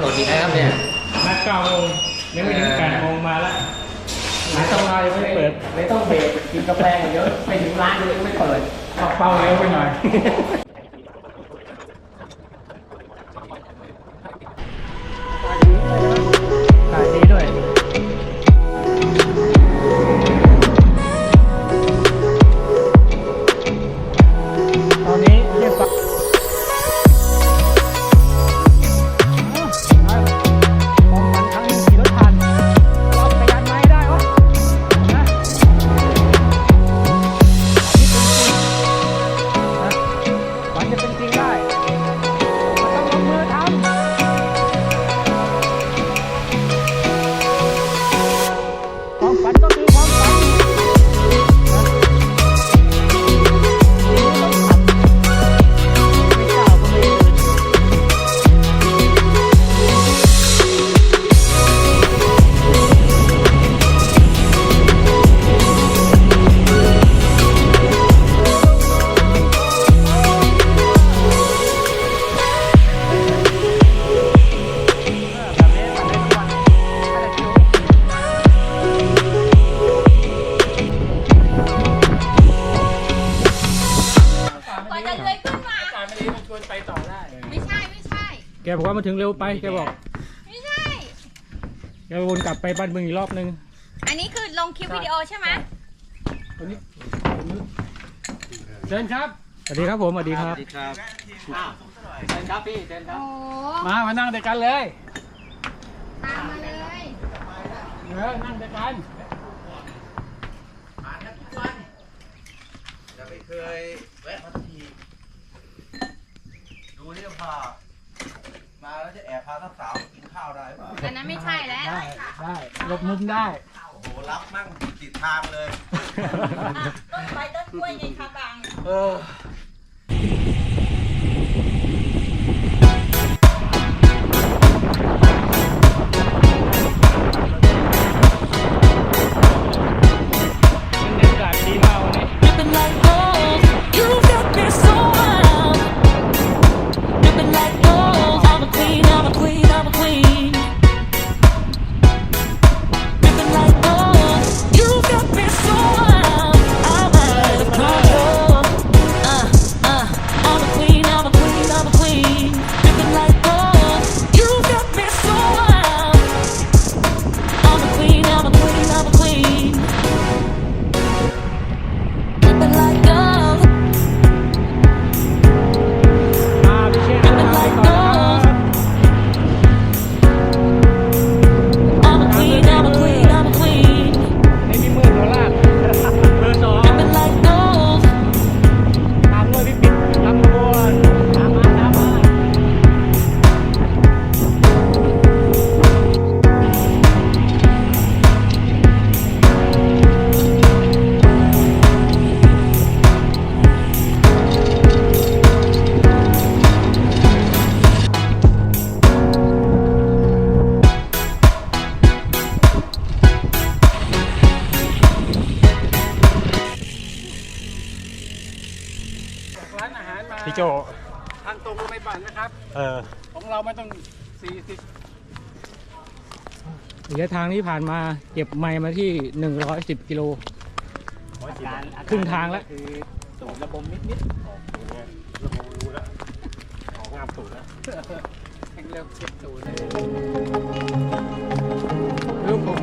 หนดอีกนะครับเนี่ยนัดเก้าโมงยังไม่ถึงเออแปดโมงมาแล้วร้านต้องมายังไม่ได้เปิดไม่ต้องเบรกกินกาแฟอย่างเดียวไปถึงร้านยังไม่เปิดเอาเป้าเร็วไปหน่อย เลยขึ้นมา อากาศไม่ดีมันชวนไปต่อได้ไม่ใช่ไม่ใช่ แกบอกว่ามาถึงเร็วไป แกบอก ไม่ใช่ แกวนกลับไปบ้านเมืองอีกรอบนึง อันนี้คือลงคลิปวิดีโอใช่ไหมเชิญครับ สวัสดีครับผม สวัสดีครับ ครับเชิญครับพี่เชิญครัโอ้บมา มานั่งด้วยกันเลยตามมาเลยเออนั่งด้วยกันจะไม่เคยแวะมาที ดูนี่พา มาแล้วจะแอบพาสาวๆกินข้าวได้ป่ะอันนั้นไม่ใช่แล้วได้ได้หลบมุมได้ โอ้โหรับมั่งติดทางเลย ต้นใบต้นกล้วยไงคะบางเออ พี่โจทางตรงก็ไม่ปั่นนะครับ เออของเราไม่ต้อง 40ระยะทางที่ผ่านมาเก็บไมล์มาที่ 110 กิโล ครึ่งทางแล้ว คือสูงระบมนิดๆออกสูงไงระบมรู้แล้วของงามสูงแล้วแข่งเร็วเก็บศูนย์คือผม